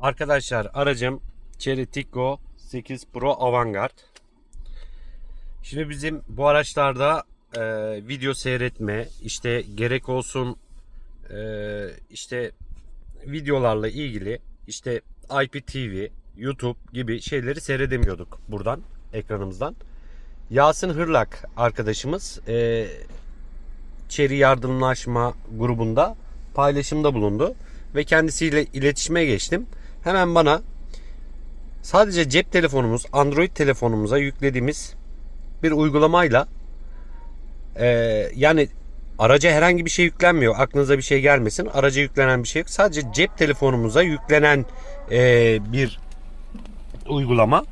Arkadaşlar aracım Cherry Tiggo 8 Pro Avantgarde. Şimdi bizim bu araçlarda e, video seyretme, işte gerek olsun e, işte videolarla ilgili işte IPTV, YouTube gibi şeyleri seyredemiyorduk buradan ekranımızdan. Yasin Hırlak arkadaşımız e, Cherry Yardımlaşma grubunda paylaşımda bulundu ve kendisiyle iletişime geçtim. Hemen bana sadece cep telefonumuz, Android telefonumuza yüklediğimiz bir uygulamayla e, yani araca herhangi bir şey yüklenmiyor. Aklınıza bir şey gelmesin. Araca yüklenen bir şey yok. Sadece cep telefonumuza yüklenen e, bir uygulama.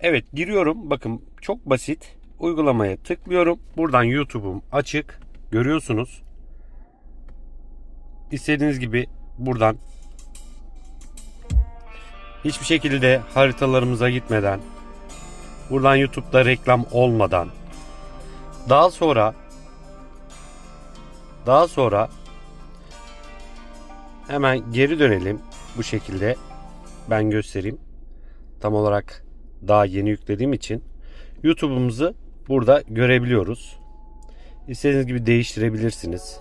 Evet giriyorum. Bakın çok basit. Uygulamaya tıklıyorum. Buradan YouTube'um açık. Görüyorsunuz. İstediğiniz gibi buradan hiçbir şekilde haritalarımıza gitmeden buradan YouTube'da reklam olmadan daha sonra daha sonra hemen geri dönelim bu şekilde ben göstereyim tam olarak daha yeni yüklediğim için YouTube'umuzu burada görebiliyoruz. İstediğiniz gibi değiştirebilirsiniz.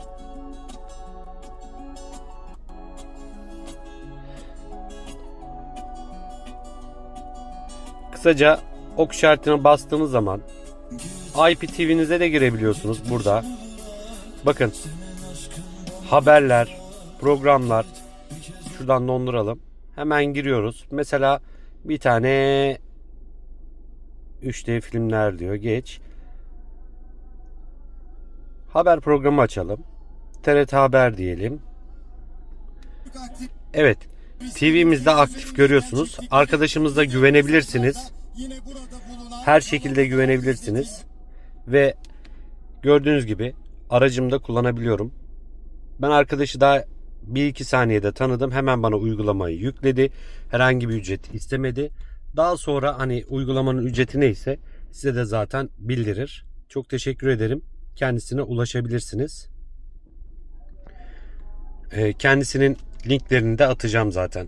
Kısaca ok işaretine bastığınız zaman IPTV'nize de girebiliyorsunuz burada. Bakın haberler, programlar şuradan donduralım. Hemen giriyoruz. Mesela bir tane 3D filmler diyor. Geç. Haber programı açalım. TRT Haber diyelim. Evet. TV'mizde aktif görüyorsunuz. Arkadaşımızla güvenebilirsiniz. Her şekilde güvenebilirsiniz. Ve gördüğünüz gibi aracımda kullanabiliyorum. Ben arkadaşı daha 1-2 saniyede tanıdım. Hemen bana uygulamayı yükledi. Herhangi bir ücret istemedi. Daha sonra hani uygulamanın ücreti neyse size de zaten bildirir. Çok teşekkür ederim. Kendisine ulaşabilirsiniz. Ee, Kendisinin linklerini de atacağım zaten.